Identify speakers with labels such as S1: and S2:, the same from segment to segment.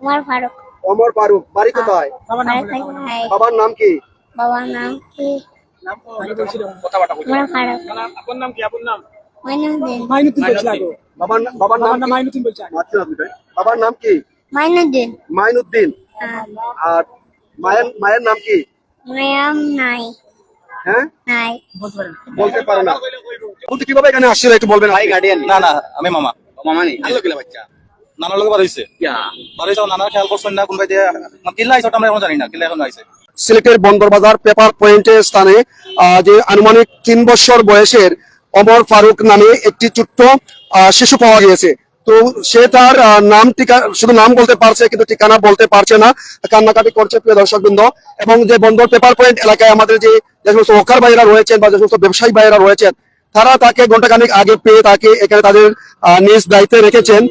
S1: উমর ফারুক।
S2: অমর ফারুক বাড়ি কোথায়?
S1: ভাই
S2: বাবার নাম কি?
S1: বাবার নাম কি?
S2: বাবার নাম কি?
S3: মাইনুদ্দিন
S2: আচ্ছা, আপনি তাই। বাবার নাম কি?
S1: মাইনুদ্দিন
S2: মাইনুদ্দিন
S1: হ্যাঁ।
S2: আর মায়ের মায়ের নাম কি?
S1: মায়াম নাই।
S2: হ্যাঁ?
S1: নাই।
S3: বলতে
S2: পারে না। বলতে কীভাবে এখানে আসছিল একটু বলবেন? ভাই গার্ডিয়ান
S4: না না আমি মামা।
S2: মামা নেই বাচ্চা?
S4: নানার লগে বার হইছে বার হইছে নানা খেয়াল করছেন না কোনবাই দিয়ে কিল্লা আইছে আমরা এখন জানি না কিল্লা এখন আইছে
S2: সিলেটের বন্দরবাজার পেপার পয়েন্টের স্থানে যে আনুমানিক তিন বছর বয়সের অমর ফারুক নামে একটি ছোট্ট শিশু পাওয়া গিয়েছে। তো সে তার নাম টিকা শুধু নাম বলতে পারছে কিন্তু ঠিকানা বলতে পারছে না। কান্নাকাটি করছে প্রিয় দর্শক বৃন্দ এবং যে বন্দর পেপার পয়েন্ট এলাকায় আমাদের যে যে সমস্ত ওকার ভাইয়েরা রয়েছেন বা যে সমস্ত ব্যবসায়ী ভাইয়েরা রয়েছেন তারা তাকে ঘন্টাখানিক আগে পেয়ে তাকে এখানে তাদের নিজ দায়িত্বে রেখেছেন।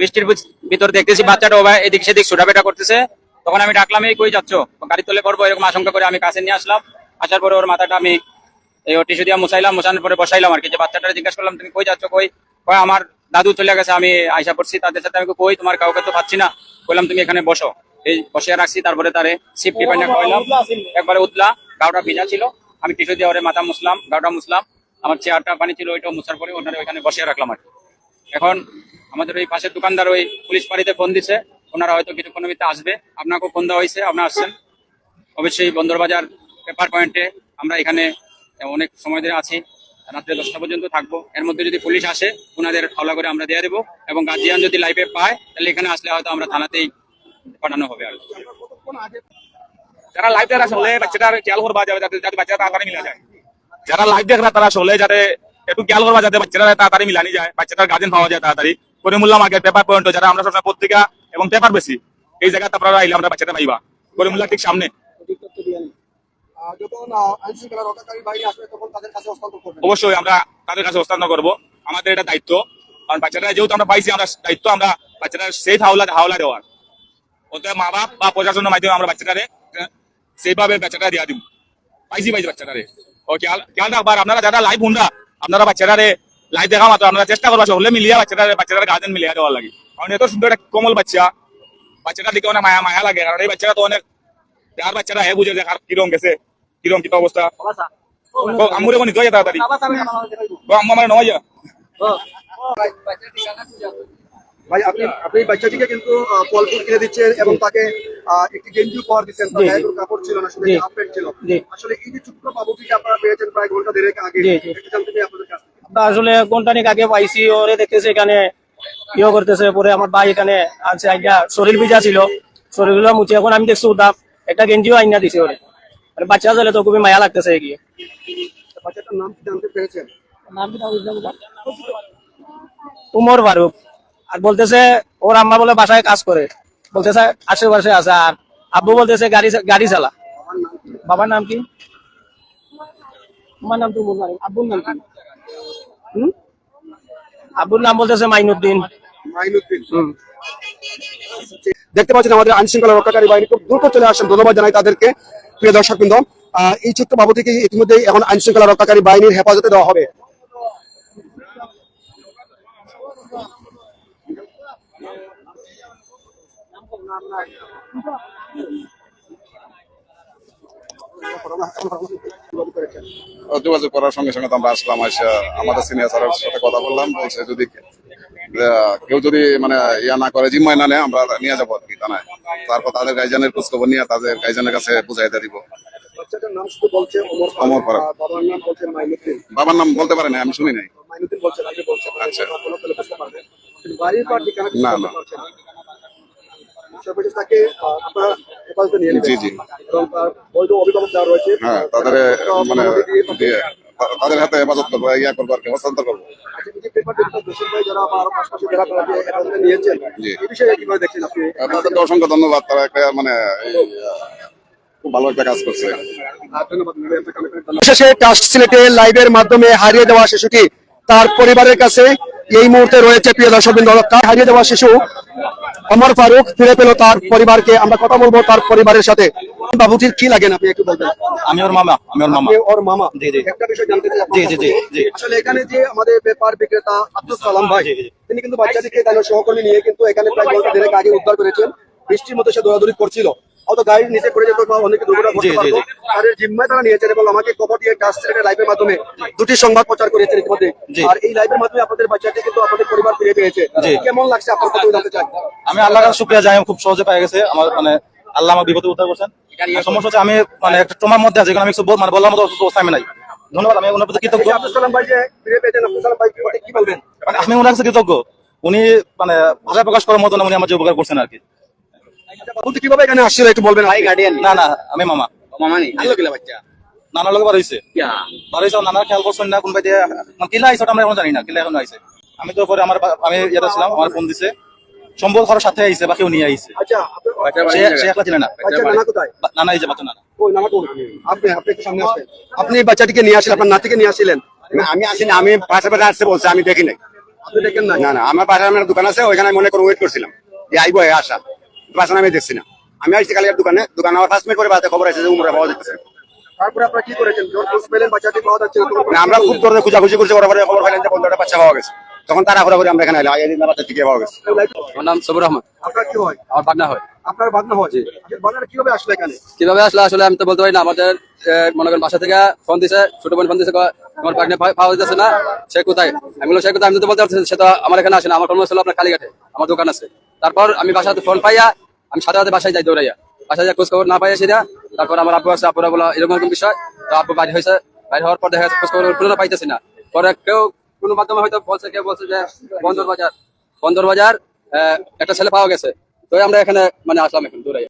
S5: বৃষ্টির ভিতর দেখতেছি বাচ্চাটা ওভাবে এদিক সেদিক ছোটাবেটা করতেছে। তখন আমি ডাকলাম এই কই যাচ্ছ? গাড়ি তুলে পড়ব এরকম আশঙ্কা করে আমি কাছে নিয়ে আসলাম। আসার পরে ওর মাথাটা আমি এই টিস্যু দিয়ে মুছাইলাম মুছানোর পরে বসাইলাম আর কি। যে বাচ্চাটা জিজ্ঞাসা করলাম তুমি কই যাচ্ছ? কই? কয় আমার দাদু চলে গেছে আমি আইসা পড়ছি। তাদের সাথে আমি কই, তোমার কাউকে তো পাচ্ছি না। বললাম তুমি এখানে বসো। এই বসে রাখছি তারপরে তারে সিফটি পাইনা খাওয়াইলাম একবারে উতলা গাওটা ভিজা ছিল। আমি টিস্যু দিয়ে ওরে মাথা মুছলাম গাওটা মুছলাম। আমার চেয়ারটা পানি ছিল ওইটাও মুছার পরে ওনারে ওইখানে বসিয়ে রাখলাম আর এখন আমাদের ওই পাশের দোকানদার ওই পুলিশ বাড়িতে ফোন দিছে। ওনারা হয়তো কিছুক্ষণের ভিতরে আসবে। আপনাকেও ফোন দেওয়া হয়েছে, আপনারা আসছেন। অবশ্যই বন্দরবাজার পেপার পয়েন্টে আমরা এখানে অনেক সময় ধরে আছি। রাত্রে দশটা পর্যন্ত থাকব। এর মধ্যে যদি পুলিশ আসে, ওনাদের হাওলা করে আমরা দিয়ে দেবো এবং গার্জিয়ান যদি লাইভে পায়, তাহলে এখানে আসলে হয়তো আমরা থানাতেই পাঠানো হবে আর।
S6: যারা লাইভ দেখে আসলে বাচ্চাটার খেয়াল করবা যাবে, যাতে যাতে বাচ্চাটা তাড়াতাড়ি মিলা যায়। যারা লাইভ দেখে তারা আসলে যাতে একটু খেয়াল করবা যাতে বাচ্চাটা তাড়াতাড়ি মিলানি যায়, বাচ্চাটার গার্জেন পাওয়া যায় তাড়াতাড়ি। করে মূল্য মার্কেট পেপার পয়েন্ট যারা আমরা সবসময় পত্রিকা এবং পেপার বেশি এই জায়গাতে আপনারা আইলে আমরা বাচ্চাটা পাইবা করে মূল্য ঠিক সামনে। অবশ্যই আমরা তাদের কাছে হস্তান্তর করব। আমাদের এটা দায়িত্ব। কারণ বাচ্চাটা যেহেতু আমরা পাইছি আমরা দায়িত্ব আমরা বাচ্চাটার সেফ হাওলা হাওলা দেওয়ার। ওতে মা বাপ বা প্রশাসনের মাধ্যমে আমরা বাচ্চাটারে সেইভাবে বাচ্চাটা দেওয়া দিব। পাইছি পাইছি বাচ্চাটারে। ও খেয়াল খেয়াল রাখবার আপনারা যারা লাইভ হুনরা আপনারা বাচ্চাটারে লাইভ দেখা মাত্র আপনারা চেষ্টা করবা হলে মিলিয়া বাচ্চাটারে বাচ্চাটার গার্জেন মিলিয়া দেওয়ার লাগে। কারণ এত সুন্দর একটা কোমল বাচ্চা। বাচ্চাটা দিকে অনেক মায়া মায়া লাগে কারণ এই বাচ্চাটা তো অনেক যার বাচ্চাটা হে বুঝে যে কিরম গেছে কিরম কিতা অবস্থা। ও, আম্মুরে কোন নিতে তাড়াতাড়ি। ও, আম্মু আমার নয়। যা
S2: ভাই আপনি আপনি বাচ্চাটিকে কিন্তু ফলফুল কিনে দিচ্ছেন এবং তাকে আহ, একটি গেঞ্জি উপহার দিচ্ছেন। তার গায়ে কাপড় ছিল না শুধু হাফ প্যান্ট ছিল। আসলে এই যে ছোট্ট বাবুটিকে আপনারা পেয়েছেন প্রায় ঘণ্টা দেড়েক আগে
S3: জি, জি।
S2: জানতে চাই আপনাদের কাছ থেকে।
S3: আমরা আসলে ঘন্টানিক আগে পাইছি ওরে দেখতেছে এখানে ইয়ে করতেছে পরে আমার ভাই এখানে আছে শরীর ভিজা ছিল শরীরগুলো মুছে এখন আমি দেখছি একটা গেঞ্জিও আইনা দিছে ওরে। মানে বাচ্চা ছেলে তো খুবই মায়া লাগতেছে এগিয়ে।
S2: বাচ্চাটার নাম কি জানতে পেরেছেন?
S3: উমর ফারুক। আর বলতেছে ওর আম্মা বলে বাসায় কাজ করে। বলতেছে আশেপাশে আছে আর আব্বু বলতেছে গাড়ি গাড়ি চালা। বাবার নাম কি? আমার নাম তো আব্বুর নাম কি? হুম? আব্বুর নাম বলতেছে মাইনুদ্দিন।
S2: দেখতে পাচ্ছেন আমাদের আইন শৃঙ্খলা রক্ষাকারী বাহিনী খুব দ্রুত চলে আসেন ধন্যবাদ জানাই তাদেরকে, প্রিয় দর্শক বৃন্দ এই ছোট্ট বাবুটিকে ইতিমধ্যে এখন আইন শৃঙ্খলা রক্ষাকারী বাহিনীর হেফাজতে দেওয়া হবে।
S7: ও যোগাযোগ করার সঙ্গে সঙ্গে তো আমরা আসলাম এসে আমাদের সিনিয়র স্যারের সাথে কথা বললাম বলছে যদি কেউ যদি মানে ইয়া না করে জিম্মায় না নেয় আমরা নিয়ে যাব আর কি থানায়। তারপর তাদের গাইজানের খোঁজ খবর নিয়ে তাদের গাইজানের কাছে বুঝাই দিয়ে দিব
S2: বাবার নাম
S7: বলতে পারে না আমি শুনি নাই। আচ্ছা। না, না।
S2: তাকে আপনারা হেফাজতে নিয়ে
S7: জি, জি।
S2: এবং বৈধ অভিভাবক যারা রয়েছে।
S7: হ্যাঁ তাদের মানে তাদের হাতে হেফাজত করব ইয়া করব আর কি হস্তান্তর করব। তাদেরকে অসংখ্য ধন্যবাদ তারা একটা মানে খুব ভালো একটা কাজ করছে।
S2: শেষে টাস্ক সিলেটে লাইভের মাধ্যমে হারিয়ে দেওয়া শিশুটি তার পরিবারের কাছে এই মুহূর্তে রয়েছে প্রিয় দর্শক হারিয়ে দেওয়া শিশু অমর ফারুক ফিরে পেল তার পরিবারকে। আমরা কথা বলব তার পরিবারের সাথে। বাবুটির কি লাগেন আপনি একটু বলবেন?
S4: আমি ওর মামা আমি ওর মামা।
S2: ওর মামা?
S4: জি, জি।
S2: একটা বিষয় জানতে চাই
S4: জি, জি, জি, জি।
S2: আসলে এখানে যে আমাদের ব্যাপার বিক্রেতা আব্দুল সালাম ভাই। তিনি কিন্তু বাচ্চাদেরকে তার সহকর্মী নিয়ে কিন্তু এখানে প্রায় ঘণ্টা দেড়েক আগে উদ্ধার করেছেন। বৃষ্টির মধ্যে সে দৌড়াদৌড়ি করছিল। হয়তো গাড়ির নিচে করে যেত বা অনেকে দুর্ঘটনা ঘটতে পারতো। তাদের জিম্মায় তারা নিয়েছেন এবং আমাকে খবর দিয়ে লাইভের মাধ্যমে দুটি সংবাদ প্রচার করেছেন ইতিমধ্যে। আর এই লাইভের মাধ্যমে আপনাদের বাচ্চাটি কিন্তু আপনাদের পরিবার ফিরে পেয়েছে কেমন লাগছে আপনার কথা জানতে চাই?
S4: আমি আল্লাহর কাছে শুক্রিয়া জানাই খুব সহজে পেয়ে গেছে। আমার মানে আল্লাহ আমার বিপদে উদ্ধার করছেন। সমস্যা হচ্ছে আমি মানে একটা ট্রমার মধ্যে আছি আমি কিছু মানে বলার মতো অবস্থা আমি নাই। ধন্যবাদ আমি ওনার প্রতি কৃতজ্ঞ।
S2: এই যে আব্দুল সালাম ভাই যে ফিরে পেয়েছেন আব্দুল সালাম ভাই কি বলবেন?
S4: মানে আমি ওনার কাছে কৃতজ্ঞ। উনি মানে ভাষা প্রকাশ করার মতো না উনি আমার যে উপকার করছেন আর কি।
S2: বাবুটি কীভাবে এখানে আসছিল একটু বলবেন ভাই গার্ডিয়ান
S4: না না আমি মামা।
S5: মামানি আলো গেলা বাচ্চা।
S4: নানার লগে বার বার নানার খেয়াল করছেন না কোনবাই দিয়ে কিলা আইসে আমরা এখন জানি না কিলা এখন আইসে আমি তো পরে আমার আমি ইয়েতে ছিলাম আমার ফোন দিছে। সম্বল সাথে আইছে বা কেউ নিয়ে আইছে।
S2: আচ্ছা আপনার-
S4: সে সে একলা ছিল না।
S2: নানা কোথায়?
S4: নানা এই যে বাচ্চা নানা।
S2: ওই নানা কোন আপনি আপনি একটু সামনে আসবেন আপনি বাচ্চাটিকে নিয়ে আসলেন আপনার নাতিকে নিয়ে আসছিলেন
S8: আমি আসিনি আমি পাশে পাশে আসতে বলছে আমি দেখি নাই।
S2: আপনি দেখেন না
S8: না না আমার পাশে আমার দোকান আছে ওইখানে আমি মনে করে ওয়েট করছিলাম। যে আইবো আসা। আমি দেখছি না। আমি আসছি কালকের দোকানে দোকান আমার ফার্স্ট মিনিট পরে খবর আছে যে উমরা পাওয়া যেতেছে
S2: তারপরে আপনারা কি করেছেন? যখন খোঁজ পেলেন বাচ্চাটি পাওয়া যাচ্ছে না
S8: আমরা খুব ধরনের খুঁজাখুঁজি করছি ওরা পরে খবর পাইলেন যে পনেরোটা বাচ্চা পাওয়া গেছে। তখন তারা ঘোরাঘুরি আমরা এখানে এলাম এদিন বাচ্চা টিকে পাওয়া গেছে।
S5: আমার নাম সবুর রহমান।
S2: আপনার কি হয়?
S5: আমার হয়।
S2: আপনার বাগনা হয়? বাগনা কীভাবে আসলে এখানে?
S5: কীভাবে আসলে? আসলে আমি তো বলতে পারি না আমাদের মনে করেন বাসা থেকে ফোন দিছে, ছোট বোন ফোন দিছে আমার পাটনা পাওয়া যাচ্ছে না, সে কোথায়? আমি বললাম, সে কোথায়? আমি তো বলতে পারছি সে তো আমার এখানে আসে না, আমার কর্ম ছিল আপনার কালীঘাটে, আমার দোকান আছে। তারপর আমি বাসাতে ফোন পাইয়া, আমি সাথে সাথে বাসায় যাই দৌড়াইয়া। বাসায় যাই খোঁজ খবর না পাইয়া সেটা, তারপর আমার আব্বু আছে আপুরা বলা, এরকম এরকম বিষয়। তো আব্বু বাড়ি হয়েছে, বাইরে হওয়ার পর দেখা যাচ্ছে খোঁজ খবর কোনো পাইতেছি না। পরে কেউ কোনো মাধ্যমে হয়তো বলছে, কেউ বলছে যে, বন্দর বাজার বন্দর বাজার একটা ছেলে পাওয়া গেছে। তো আমরা এখানে মানে আসলাম এখন দৌড়াইয়া।